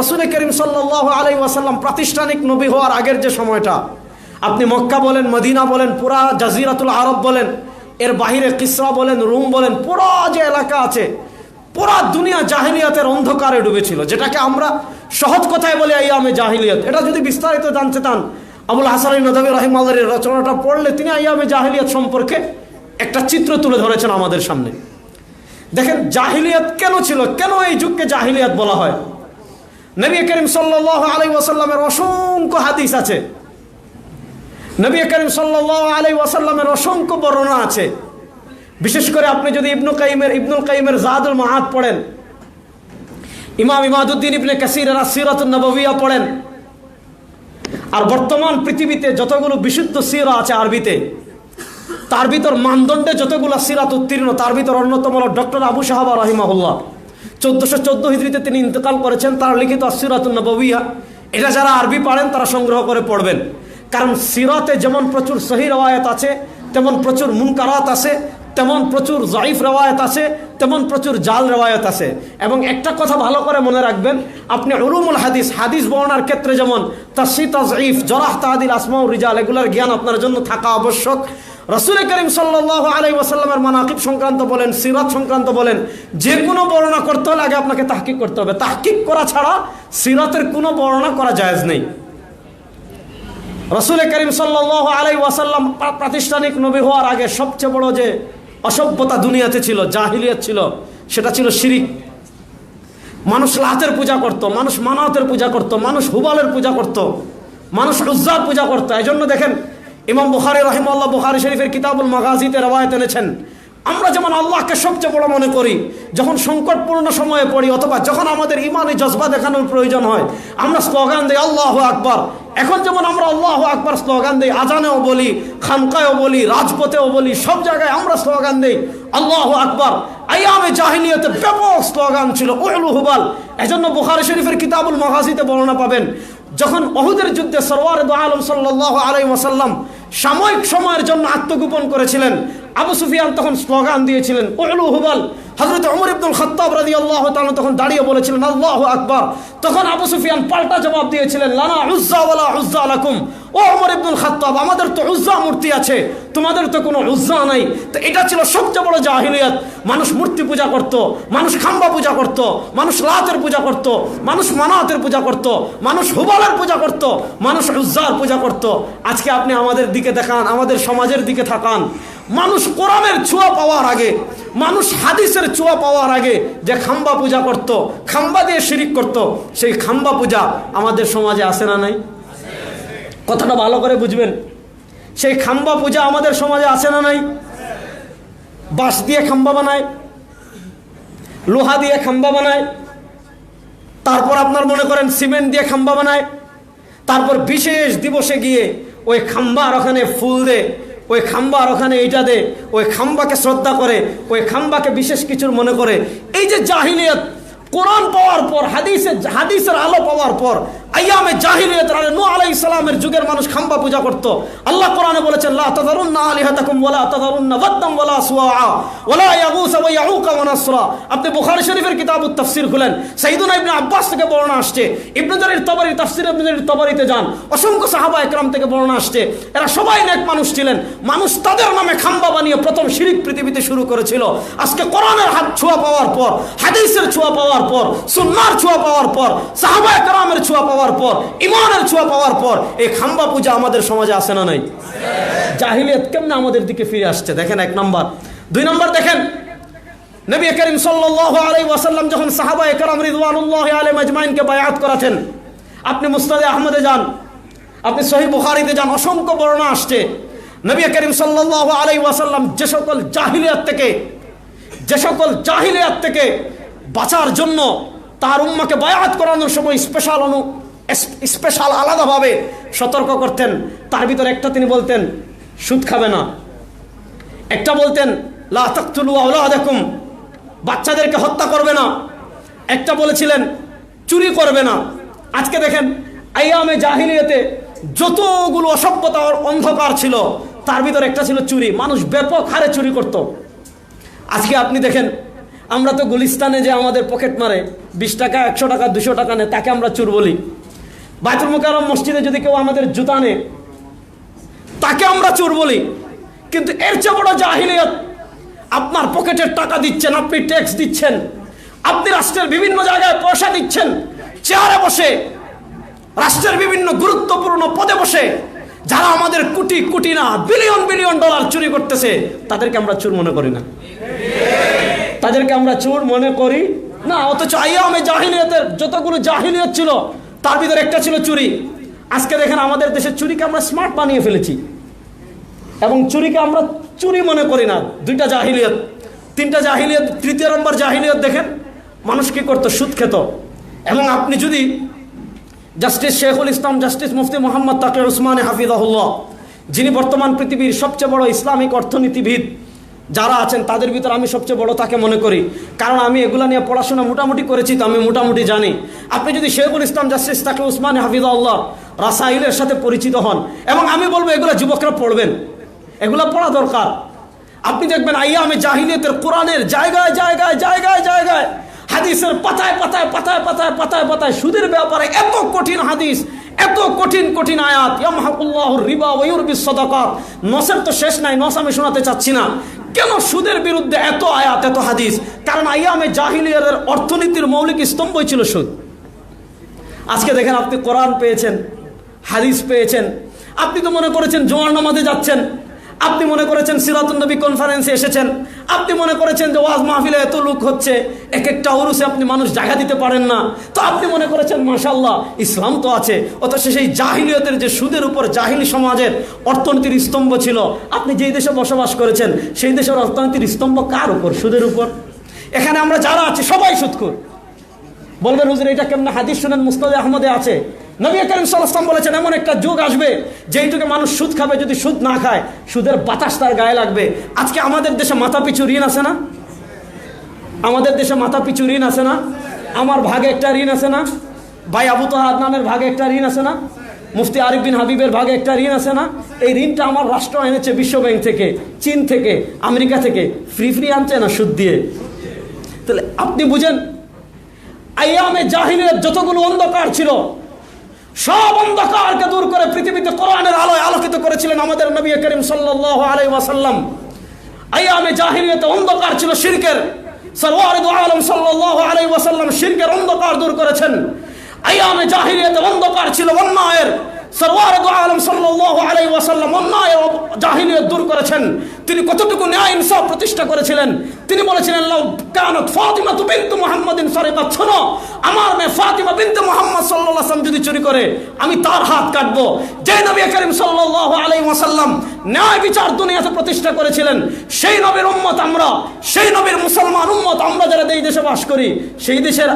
রসুল করিম সাল্লাহ আলাই ওয়াসাল্লাম প্রাতিষ্ঠানিক নবী হওয়ার আগের যে সময়টা, আপনি মক্কা বলেন, মদিনা বলেন, পুরা জাজিরাতুল আরব বলেন, এর বাহিরে কিসরা বলেন, রুম বলেন, পুরা যে এলাকা আছে, পুরা দুনিয়া জাহিলিয়াতের অন্ধকারে ডুবেছিল, যেটাকে আমরা সহজ কথায় বলি আইয়ামে জাহিলিয়াত। এটা যদি বিস্তারিত জানতে চান, আবুল হাসান নদী রহিমাল্লার রচনাটা পড়লে তিনি আইয়ামে জাহিলিয়াত সম্পর্কে একটা চিত্র তুলে ধরেছেন আমাদের সামনে। দেখেন, জাহিলিয়াত কেন ছিল, কেন এই যুগকে জাহিলিয়াত বলা হয়? নবী করিম সাল্লাহ আলাই ওয়াসাল্লামের অসংখ্য হাদিস আছে। নবী করিম সাল্লাহ আলাই ওয়াসাল্লামের অসংখ্য বর্ণনা আছে। বিশেষ করে আপনি যদি ইবনু কাইমের, ইবনুল কাইমের জাহাদুল মাহাত পড়েন, ইমাম ইমাদুদ্দিন ইবনে কাসির সিরাত নববিয়া পড়েন, আর বর্তমান পৃথিবীতে যতগুলো বিশুদ্ধ সিরা আছে আরবিতে, তার ভিতর মানদণ্ডে যতগুলো সিরাত উত্তীর্ণ, তার ভিতর অন্যতম হল ডক্টর আবু সাহাবা রহিমাহুল্লাহ। চোদ্দোশো চোদ্দ হিজড়িতে তিনি ইন্তেকাল করেছেন, তার লিখিত সিরাত নববিয়া এটা যারা আরবি পারেন, তারা সংগ্রহ করে পড়বেন। কারণ সিরাতে যেমন প্রচুর সহি রওয়ায়ত আছে, তেমন প্রচুর মুনকারাত আছে, তেমন প্রচুর জয়ীফ রেওয়ায়ত আছে, তেমন প্রচুর জাল রেওয়ায়ত আছে। এবং একটা কথা ভালো করে মনে রাখবেন, আপনি উলুমুল হাদিস হাদিস বর্ণার ক্ষেত্রে যেমন তাসি তাজঈফ জরাহ, তাহাদিল আসমাউ রিজাল, এগুলোর জ্ঞান আপনার জন্য থাকা আবশ্যক। রসুল করিম সাল্লাহ আলাই ওয়াসাল্লামের মানাকিব সংক্রান্ত বলেন, সিরাত সংক্রান্ত বলেন যে কোনো বর্ণনা করতে হলে আগে আপনাকে তাহকিক করতে হবে। তাহকিক করা ছাড়া সিরাতের কোনো বর্ণনা করা জায়েজ নেই। রসুল করিম সাল্লাহ আলাই ওয়াসাল্লাম প্রা- প্রাতিষ্ঠানিক নবী হওয়ার আগে সবচেয়ে বড় যে অসভ্যতা দুনিয়াতে ছিল, জাহিলিয়াত ছিল, সেটা ছিল শিরিক। মানুষ লাতের পূজা করত, মানুষ মানাতের পূজা করত, মানুষ হুবালের পূজা করত, মানুষ উজ্জার পূজা করত। এই জন্য দেখেন ইমাম বুখারি রহিমাল্লাহ বুখারি শরীফের কিতাবুল মাগাজিতে রবায়ত এনেছেন। আমরা যেমন আল্লাহকে সবচেয়ে বড় মনে করি, যখন সংকটপূর্ণ সময়ে পড়ি, অথবা যখন আমাদের ইমানি জজবা দেখানোর প্রয়োজন হয়, আমরা স্লোগান দিই, আল্লাহ আকবার। এখন যেমন আমরা আল্লাহ আকবার স্লোগান দিই, আজানেও বলি, খানকায়ও বলি, রাজপথেও বলি, সব জায়গায় আমরা স্লোগান দিই, আল্লাহ আকবার। আয়ামে জাহিলিয়াতে ব্যাপক স্লোগান ছিল ওহলু হুবাল এজন্য বুখারি শরীফের কিতাবুল মাহাজিতে বর্ণনা পাবেন যখন অহুদের যুদ্ধে সরওয়ার আলম সাল্লাহ আলাই ওয়াসাল্লাম সাময়িক সময়ের জন্য আত্মগোপন করেছিলেন, আবু সুফিয়ান তখন স্লোগান দিয়েছিলেন ওহলু হুবাল। হজরত অমর ইবদুল খত্তাব রাজি আল্লাহ তখন দাঁড়িয়ে বলেছিলেন, আল্লাহ আকবর। তখন আবু সুফিয়ান পাল্টা জবাব দিয়েছিলেন, লানা উজ্জা ওয়ালা উজ্জা লাকুম। ও উমর ইবনুল খত্তাব, আমাদের তো উজ্জা মূর্তি আছে, তোমাদের তো কোনো উজ্জা নাই। তো এটা ছিল সবচেয়ে বড় জাহিলিয়াত। মানুষ মূর্তি পূজা করত, মানুষ খাম্বা পূজা করত, মানুষ লাতের পূজা করত, মানুষ মানাতের পূজা করত, মানুষ হুবালের পূজা করত, মানুষ উজ্জার পূজা করত। আজকে আপনি আমাদের দিকে দেখান, আমাদের সমাজের দিকে থাকান। মানুষ কোরআনের ছোঁয়া পাওয়ার আগে, মানুষ হাদিসের ছোঁয়া পাওয়ার আগে যে খাম্বা পূজা করত, খাম্বা দিয়ে শিরিক করত, সেই খাম্বা পূজা আমাদের সমাজে আসে না নাই? কথাটা ভালো করে বুঝবেন। সেই খাম্বা পূজা আমাদের সমাজে আছে না নাই? বাঁশ দিয়ে খাম্বা বানায়, লোহা দিয়ে খাম্বা বানায়, তারপর আপনার মনে করেন সিমেন্ট দিয়ে খাম্বা বানায়, তারপর বিশেষ দিবসে গিয়ে ওই খাম্বার ওখানে ফুল দে, ওই খাম্বার ওখানে এইটা দে, ওই খাম্বাকে শ্রদ্ধা করে, ওই খাম্বাকে বিশেষ কিছুর মনে করে। এই যে জাহিলিয়ত, কোরআন পাওয়ার পর, হাদিসের হাদিসের আলো পাওয়ার পর আইয়ামে জাহিলিয়ত আলে নূহ আলাইহিস সালামের যুগের মানুষ খাম্বা পূজা করত। আল্লাহ কোরআনে বলেছেন, লা তাযারুন্না আলিহাতাকুম ওয়ালা তাযারুন্না ওয়াদ্দাম ওয়ালা সুওয়া ওয়ালা ইয়াগুস ওয়া ইয়াউকা ওয়া নাসরা। আপনি বুখারী শরীফের কিতাবুত তাফসীর খুলেন, সাইয়্যিদুনা ইবনে আব্বাস থেকে বর্ণনা আসছে, ইবনে জারির তাবারি তাফসীর ইবনে জারির তাবারিতে যান, অসংখ্য সাহাবা একরাম থেকে বর্ণনা আসছে, এরা সবাই নেক মানুষ ছিলেন, মানুষ তাদের নামে খাম্বা বানিয়ে প্রথম শিরিক পৃথিবীতে শুরু করেছিল। আজকে কোরআনের হাত ছোঁয়া পাওয়ার পর, হাদিসের ছোঁয়া পাওয়ার পর সুন্নার ছোঁয়া পাওয়ার পর, সাহাবা একরামের ছোঁয়া পাওয়ার পর, ইমানের ছোঁয়া পাওয়ার পর, এই খাম্বা পূজা আমাদের সমাজে আসে না নাই? জাহিলিয়ত কেমনে আমাদের দিকে ফিরে আসছে? দেখেন এক নম্বর। দুই নম্বর দেখেন, নবী করিম সাল্লাল্লাহু আলাইহি ওয়াসাল্লাম যখন সাহাবা একরাম রিদওয়ানুল্লাহি আলাইহিম আজমাইনকে বায়াত করাতেন, আপনি মুস্তাদে আহমদে যান, আপনি সহি বুখারীতে যান, অসংখ্য বর্ণনা আসছে। নবী করিম সাল্লাল্লাহু আলাইহি ওয়াসাল্লাম যে সকল জাহিলিয়াত থেকে, যে সকল জাহিলিয়াত থেকে বাঁচার জন্য তার উম্মাকে বায়াত করানোর সময় স্পেশাল অনু স্পেশাল আলাদাভাবে সতর্ক করতেন। তার ভিতরে একটা তিনি বলতেন, সুদ খাবে না। একটা বলতেন, লা তাকতুলু আওলাদাকুম, বাচ্চাদেরকে হত্যা করবে না। একটা বলেছিলেন, চুরি করবে না। আজকে দেখেন, আইয়ামে জাহিলিয়াতে যতগুলো অসভ্যতা অন্ধকার ছিল, তার ভিতরে একটা ছিল চুরি। মানুষ ব্যাপক হারে চুরি করত। আজকে আপনি দেখেন, আমরা তো গুলিস্তানে যে আমাদের পকেট মারে, বিশ টাকা, একশো টাকা, দুশো টাকা নেয় তাকে আমরা চুর বলি। বাইতুল মুকাররম মসজিদে যদি কেউ আমাদের জুতা নেয় তাকে আমরা চোর বলি। কিন্তু এর চেয়ে বড় জাহিলিয়ত, আপনার পকেটের টাকা দিচ্ছেন, আপনি ট্যাক্স দিচ্ছেন, আপনি রাষ্ট্রের বিভিন্ন জায়গায় পয়সা দিচ্ছেন, চেয়ারে বসে, রাষ্ট্রের বিভিন্ন গুরুত্বপূর্ণ পদে বসে, যারা আমাদের কোটি কোটি না বিলিয়ন বিলিয়ন ডলার চুরি করতেছে, তাদেরকে আমরা চোর মনে করি না। তাদেরকে আমরা চোর মনে করি না, অথচ আইয়ামে জাহিলিয়তের যতগুলো জাহিলিয়ত ছিল তার ভিতরে একটা ছিল চুরি। আজকে দেখেন আমাদের দেশের চুরিকে আমরা স্মার্ট বানিয়ে ফেলেছি। এবং চুরিকে আমরা চুরি মনে করি না। দুইটা জাহিলিয়ত। তিনটা জাহিলিয়ত, তৃতীয় নম্বর জাহিলিয়ত দেখেন, মানুষ কি করতো? সুদ খেত। এবং আপনি যদি জাস্টিস শেখুল ইসলাম, জাস্টিস মুফতি মোহাম্মদ তাকে উসমানে হাফিজাহুল্লাহ, যিনি বর্তমান পৃথিবীর সবচেয়ে বড় ইসলামিক অর্থনীতিবিদ যারা আছেন, তাদের ভিতর আমি সবচেয়ে বড় তাকে মনে করি। কারণ আমি এগুলা নিয়ে পড়াশোনা মোটামুটি করেছি, তো আমি মোটামুটি জানি। আপনি যদি শেখুল ইসলাম জাস্টিস তাকে উসমানে হাফিজাউল্লাহ রাসাইলের সাথে পরিচিত হন, এবং আমি বলব এগুলো যুবকরা পড়বেন। এগুলো পড়া দরকার। আপনি দেখবেন আইয়া আমি জাহিলিয়তের কোরআনের জায়গায় জায়গায় জায়গায় জায়গায় হাদিসের পাতায় পাতায় পাতায় পাতায় পাতায় পাতায় সুদের ব্যাপারে এত কঠিন হাদিস, এত কঠিন কঠিন আয়াত রিবা ওয়া ইউরবিস সাদাকাত। নসের তো শেষ নাই, নস আমি শোনাতে চাচ্ছি না। কেন সুদের বিরুদ্ধে এত আয়াত, এত হাদিস? কারণ আয়ামে জাহিলিয়ার অর্থনীতির মৌলিক স্তম্ভই ছিল সুদ। আজকে দেখেন আপনি কোরআন পেয়েছেন, হাদিস পেয়েছেন। আপনি তো মনে করেছেন জোয়ার নামাজে যাচ্ছেন আপনি মনে করেছেন সিরাতুল নবী কনফারেন্সে এসেছেন? আপনি মনে করেছেন যে ওয়াজ মাহফিলে এত লোক হচ্ছে? এক একটা অরুসে আপনি মানুষ জায়গা দিতে পারেন না। তো আপনি মনে করেছেন মাশাল্লাহ ইসলাম তো আছে, অথচ সেই জাহিলিয়তের যে সুদের উপর জাহিলি সমাজের অর্থনীতির স্তম্ভ ছিল, আপনি যেই দেশে বসবাস করেছেন, সেই দেশের অর্থনীতির স্তম্ভ কার উপর? সুদের উপর। এখানে আমরা যারা আছি, সবাই সুদখোর বলবেন, হুজুর, এটা কেমন হাদিস শুনেন মুস্তাদ আহমদে আছে? নবী করিম সাল্লাম বলেছেন, এমন একটা যুগ আসবে যেইটুকু মানুষ সুদ খাবে, যদি সুদ না খায়, সুদের বাতাস তার গায়ে লাগবে। আজকে আমাদের দেশে মাথা পিছু ঋণ আছে না? আমাদের দেশে মাথা পিছু ঋণ আছে না? আমার ভাগে একটা ঋণ আছে না? ভাই আবু তো আদনানের ভাগে একটা ঋণ আছে না? মুফতি আরিফ বিন হাবিবের ভাগে একটা ঋণ আছে না? এই ঋণটা আমার রাষ্ট্র এনেছে বিশ্ব ব্যাংক থেকে, চীন থেকে, আমেরিকা থেকে। ফ্রি ফ্রি আনছে না সুদ দিয়ে? তাহলে আপনি বুঝেন, আইয়ামে জাহিনের যতগুলো অন্ধকার ছিল সব অন্ধকারকে দূর করে পৃথিবীতে কোরআনের আলোয় আলোকিত করেছিলেন আমাদের নবী করিম সাল্লাল্লাহু আলাইহি ওয়াসাল্লাম। আইয়ামে জাহিলিয়াতে অন্ধকার ছিল শিরকের। সরওয়ার আলম সাল্লাল্লাহু আলাইহি ওয়াসাল্লাম শিরকের অন্ধকার দূর করেছেন। আইয়ামে জাহিলিয়াতে অন্ধকার ছিল অন্যায়ের। তিনি কতটুকু প্রতিষ্ঠা করেছিলেন? তিনি বলেছিলেন আমার মেয়ে যদি চুরি করে, আমি তার হাত কাটবো। যে নবী করিম সাল্লাল্লাহু আলাইহি ওয়াসাল্লাম ন্যায় বিচার দুনিয়াতে প্রতিষ্ঠা করেছিলেন, সেই নবীর উম্মত আমরা, সেই নবীর মুসলমান উম্মত আমরা যারা এই দেশে বাস করি, সেই দেশের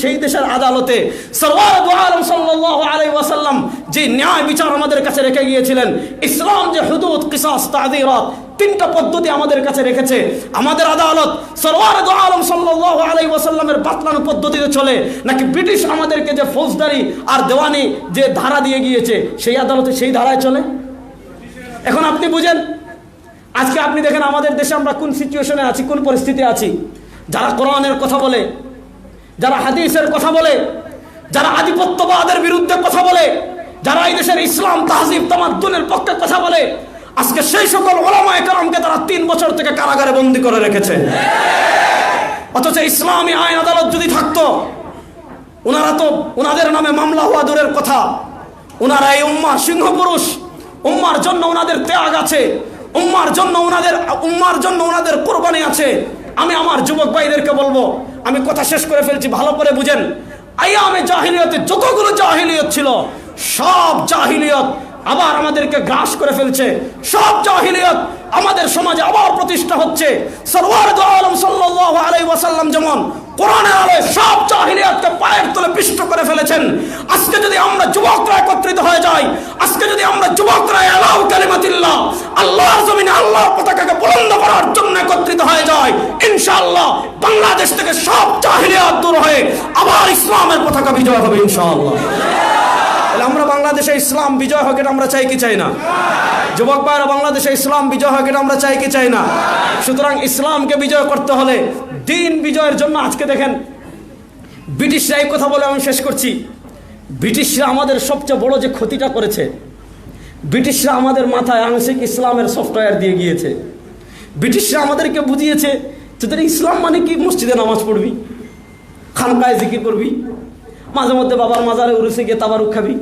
সেই দেশের আদালতে সরওয়ার দু আলম সাল্লাল্লাহু আলাইহি ওয়াসাল্লাম যে ন্যায় বিচার আমাদের কাছে রেখে গিয়েছিলেন। ইসলাম যে হুদুদ, কিসাস তাদিরাত তিনটা পদ্ধতি আমাদের কাছে রেখেছে। আমাদের আদালত সরওয়ার আলম সাল্লাল্লাহু আলাইহি ওয়াসাল্লামের বাতলানো পদ্ধতিতে চলে, নাকি ব্রিটিশ আমাদেরকে যে ফৌজদারি আর দেওয়ানি যে ধারা দিয়ে গিয়েছে, সেই আদালতে সেই ধারায় চলে? এখন আপনি বুঝেন, আজকে আপনি দেখেন আমাদের দেশে আমরা কোন সিচুয়েশনে আছি, কোন পরিস্থিতি আছি? যারা কোরআনের কথা বলে, যারা হাদিসের কথা বলে, যারা আধিপত্যবাদের বিরুদ্ধে কথা বলে যারা এই দেশের ইসলাম, তাহজিব, তামাদ্দুনের পক্ষে কথা বলে, আজকে সেই সকল ওলামায়ে কারামকে তারা তিন বছর থেকে কারাগারে বন্দি করে রেখেছে। অথচ ইসলামী আইন আদালত যদি থাকতো ওনারা তো ওনাদের নামে মামলা হওয়া দূরের কথা। ওনারা এই উম্মা সিংহ পুরুষ উম্মার জন্য ওনাদের ত্যাগ আছে। উম্মার জন্য ওনাদের উম্মার জন্য ওনাদের কোরবানি আছে। আমি আমার যুবক ভাইদেরকে বলব, আমি কথা শেষ করে ফেলছি, ভালো করে বুঝেন। আইয়া আমি জাহিলিয়তে যতগুলো জাহিলিয়ত ছিল সব জাহিলিয়ত আবার আমাদেরকে গ্রাস করে ফেলছে। সব জাহিলিয়ত আমাদের সমাজে আবার প্রতিষ্ঠা হচ্ছে। সরওয়ার আলম সাল্লাল্লাহু আলাইহি ওয়াসাল্লাম যেমন কোরআনের আলোয় সব জাহিলিয়াতকে পায়ের তলে পিষ্ট করে ফেলেছেন। আজকে যদি আমরা যুবকরা একত্রিত হয়ে যাই, আজকে যদি আমরা যুবকরা এলাও কালিমাতিল্লাহ, আল্লাহর জমিনে আল্লাহর পতাকাকে বুলন্দ করার জন্য একত্রিত হয়ে যায় ইনশাআল্লাহ বাংলাদেশ থেকে সব জাহিলিয়াত দূর হয়ে আবার ইসলামের পতাকা বিজয় হবে ইনশাআল্লাহ। তাহলে আমরা বাংলাদেশে ইসলাম বিজয় হোক এটা আমরা চাই কি চাই না? যুবক ভাইরা বাংলাদেশে ইসলাম বিজয় হোক এটা আমরা চাই কি চাই না? সুতরাং ইসলামকে বিজয় করতে হলে দিন বিজয়ের জন্য আজকে দেখেন ব্রিটিশরা এই কথা বলে আমি শেষ করছি। ব্রিটিশরা আমাদের সবচেয়ে বড় যে ক্ষতিটা করেছে, ব্রিটিশরা আমাদের মাথায় আংশিক ইসলামের সফটওয়্যার দিয়ে গিয়েছে। ব্রিটিশরা আমাদেরকে বুঝিয়েছে তোর ইসলাম মানে কি? মসজিদে নামাজ পড়বি, খানকায় জিকির করবি মাঝে মধ্যে বাবার মাজারে উরুসে গিয়ে তাবারুক খাবি।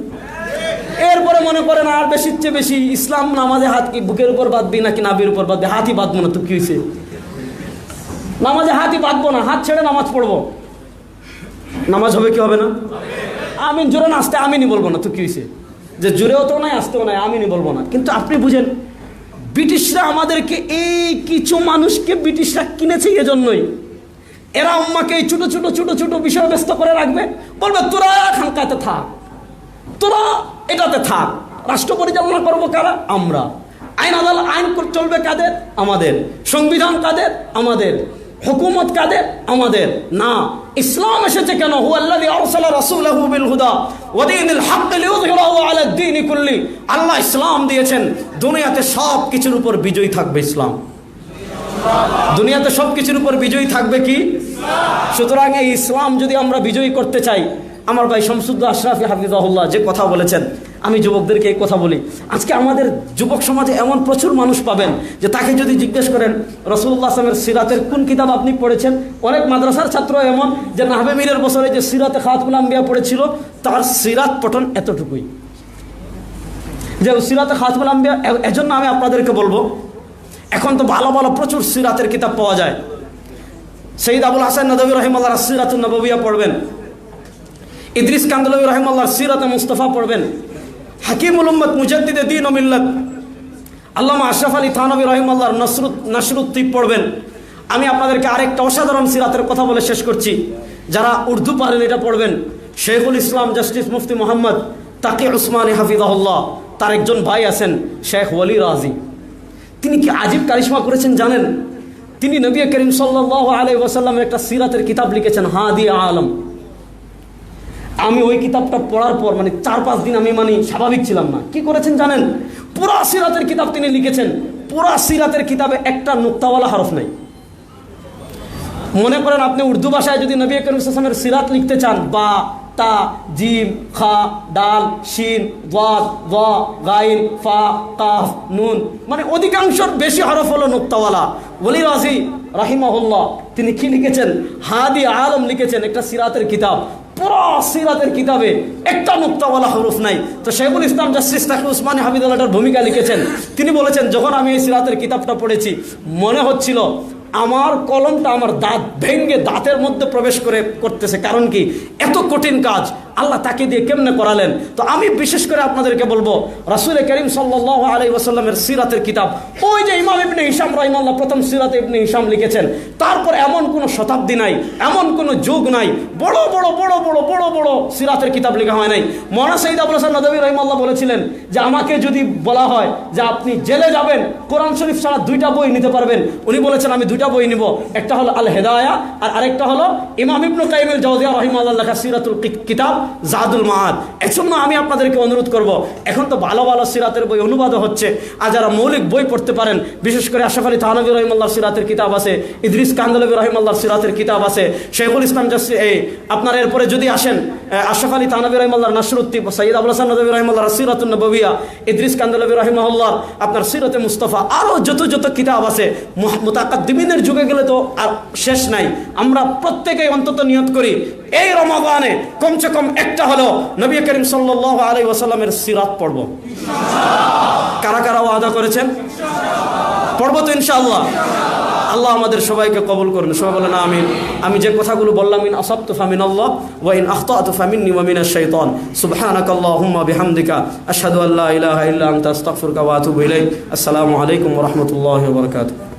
এরপরে মনে করেন আর বেশির চেয়ে বেশি ইসলাম নামাজে হাত কি বুকের উপর বাঁধবি নাকি নাবির উপর বাঁধবি? হাতই বাঁধবো না তো কি হয়েছে? নামাজে হাতই বাঁধবো না, হাত ছেড়ে নামাজ পড়ব। নামাজ হবে কি হবে না? আমি জোরে না আসতে আমিনি বলব না তো কি হয়েছে? যে জোরেও তো নাই, আসতেও নাই আমিনি বলব না। কিন্তু আপনি বুঝেন, ব্রিটিশরা আমাদেরকে এই কিছু মানুষকে ব্রিটিশরা কিনেছে এজন্যই। এরা আম্মাকে এই ছোটো ছোটো ছোটো ছোটো বিষয় ব্যস্ত করে রাখবে। বলবে, তোরা খানকাতে থাক। তোরা এটাতে থাক। রাষ্ট্র পরিচালনা করব কারা? আমরা। আইন আদাল, আইন চলবে কাদের? আমাদের। সংবিধান কাদের? আমাদের। হুকুমত কাদের? আমাদের। না, ইসলাম এসেছে কেন? হু বিল হুদা আল্লাহ ইসলাম দিয়েছেন। দুনিয়াতে সব কিছুর উপর বিজয়ী থাকবে ইসলাম। দুনিয়াতে সব কিছুর উপর বিজয়ী থাকবে কি? সুতরাং এই ইসলাম যদি আমরা বিজয়ী করতে চাই, আমার ভাই শামসুদ্দ আশরাফি হাফিজাহুল্লাহ যে কথা বলেছেন, আমি যুবকদেরকে এই কথা বলি। আজকে আমাদের যুবক সমাজে এমন প্রচুর মানুষ পাবেন যে তাকে যদি জিজ্ঞেস করেন রসুল্লাহ আসলামের সিরাতের কোন কিতাব আপনি পড়েছেন? অনেক মাদ্রাসার ছাত্র এমন যে নাহবে মীরের বছরে যে সিরাতে খাতমুল আম্বিয়া পড়েছিল, তার সিরাত পঠন এতটুকুই। যে সিরাতে খাতমুল আম্বিয়া এজন্য আমি আপনাদেরকে বলব এখন তো ভালো ভালো প্রচুর সিরাতের কিতাব পাওয়া যায়। সঈদ আবুল হাসান নদী রহিমাল্লাহ সিরাতুল নববিয়া পড়বেন। ইদ্রিস কান্দলবী রহিমাল্লাহ সিরাতে মুস্তফা পড়বেন। হাকিমুল উম্মদ মুজাদ্দিদে দিন মিল্লত। আল্লামা আশরাফ আলী থানবী রহিমাল্লাহর নসরুত, নসরুদ্দীপ পড়বেন। আমি আপনাদেরকে আরেকটা অসাধারণ সিরাতের কথা বলে শেষ করছি। যারা উর্দু পারেন এটা পড়বেন। শেখুল ইসলাম জাস্টিস মুফতি মোহাম্মদ তাকি উসমানী হাফিজাহুল্লাহ। তার একজন ভাই আছেন শেখ ওয়ালি রাজি। তিনি কি আজীব কারিশমা করেছেন জানেন? তিনি নবী করিম সাল্লাহ আলাই ওয়াসাল্লামের একটা সিরাতের কিতাব লিখেছেন হা হাদি আলম। আমি ওই কিতাবটা পড়ার পর মানে চার পাঁচ দিন আমি মানে স্বাভাবিক ছিলাম না। কি করেছেন জানেন? পুরা সিরাতের কিতাব তিনি লিখেছেন। পুরা সিরাতের কিতাবে একটা নুক্তাওয়ালা হরফ নাই। মনে করেন আপনি উর্দু ভাষায় যদি নবী করিম ইসলামের সিরাত লিখতে চান, বা তা, জিম, খা, ডাল, শিন, ওয়াদ, ওয়া, গাইন, ফা, কাফ, নুন। মানে অধিকাংশর বেশি হরফ হলো নুক্তাওয়ালা। ওলি রাজি রাহিমাহুল্লাহ, তিনি কি লিখেছেন? হাদি আলম লিখেছেন একটা সিরাতের কিতাব। পুরো সিরাতের কিতাবে একটা নুক্তাওয়ালা হরফ নাই। তো শেখুল ইসলাম জাস্টিস তাকে উসমানী হামিদুল্লাহর ভূমিকা লিখেছেন। তিনি বলেছেন, যখন আমি এই সিরাতের কিতাবটা পড়েছি, মনে হচ্ছিল আমার কলমটা আমার দাঁত ভেঙ্গে দাঁতের মধ্যে প্রবেশ করে করতেছে। কারণ কি? এত কঠিন কাজ। আল্লাহ তাকে দিয়ে কেমনে করালেন? তো আমি বিশেষ করে আপনাদেরকে বলব, রাসুল করিম সাল্লাহ আলাই সিরাতের কিতাব, ওই যে ইমাম ইবনে হিসাম রহিমাল্লাহ প্রথম সিরাতে ইবনে হিসাম লিখেছেন, তারপর এমন কোনো শতাব্দী নাই, এমন কোনো যুগ নাই, বড় বড় বড় বড় বড় বড় সিরাতের কিতাব লেখা হয় নাই। মহানা সঈদ আবুল হাসান নদী রহিমাল্লাহ বলেছিলেন যে, আমাকে যদি বলা হয় যে, আপনি জেলে যাবেন, কোরআন শরীফ ছাড়া দুইটা বই নিতে পারবেন, উনি বলেছেন, আমি দুইটা বই নিব, একটা হলো আল হেদায়া আর আরেকটা হলো ইমাম ইবনু কাইমুল জাউজিয়া রহিমাল্লাহ লেখা সিরাতুল কিতাব। জাদুল মাহাদ এর জন্য আমি আপনাদেরকে অনুরোধ করব এখন তো ভালো ভালো সিরাতের বই অনুবাদও হচ্ছে আর যারা মৌলিক বই পড়তে পারেন বিশেষ করে আশরাফ আলী থানবী রহিমাল্লাহ সিরাতের কিতাব আছে ইদ্রিস কান্দলবী রহিমাল্লাহ সিরাতের কিতাব আছে শেখুল ইসলাম জাসি এই আপনার এরপরে যদি আসেন আহ, আশরাফ আলী থানবী রহিমাল্লাহ নাসরুদ্দি সঈদ আবুল হাসান নদী রহিমাল্লাহ সিরাতুল নববিয়া ইদ্রিস কান্দলবী রহিমাল্লাহ আপনার সিরতে মুস্তফা আরও যত যত কিতাব আছে মুতাকাদ্দিমিনের যুগে গেলে তো আর শেষ নাই। আমরা প্রত্যেকেই অন্তত নিয়ত করি এই রমাদানে কমসে কম একটা হলো নবী করিম সাল্লাহ আলাই ওয়াসাল্লামের সিরাত পড়ব। কারা কারা ওয়াদা করেছেন? পড়ব তো ইনশাআল্লাহ। আল্লাহ আমাদের সবাইকে কবুল করুন। সবাই বলেন আমিন। আমি যে কথাগুলো বললাম, ইন আসাবতু ফামিন আল্লাহ ওয়া ইন আখতাতু ফামিন্নি ওয়া মিনাশ শাইতান। সুবহানাকাল্লাহুম্মা বিহামদিকা। আশহাদু আল্লা ইলাহা ইল্লা আনতা। আস্তাগফিরুকা ওয়া আতুবু ইলাইক। আসসালামু আলাইকুম ওয়া রাহমাতুল্লাহি ওয়া বারাকাতুহু।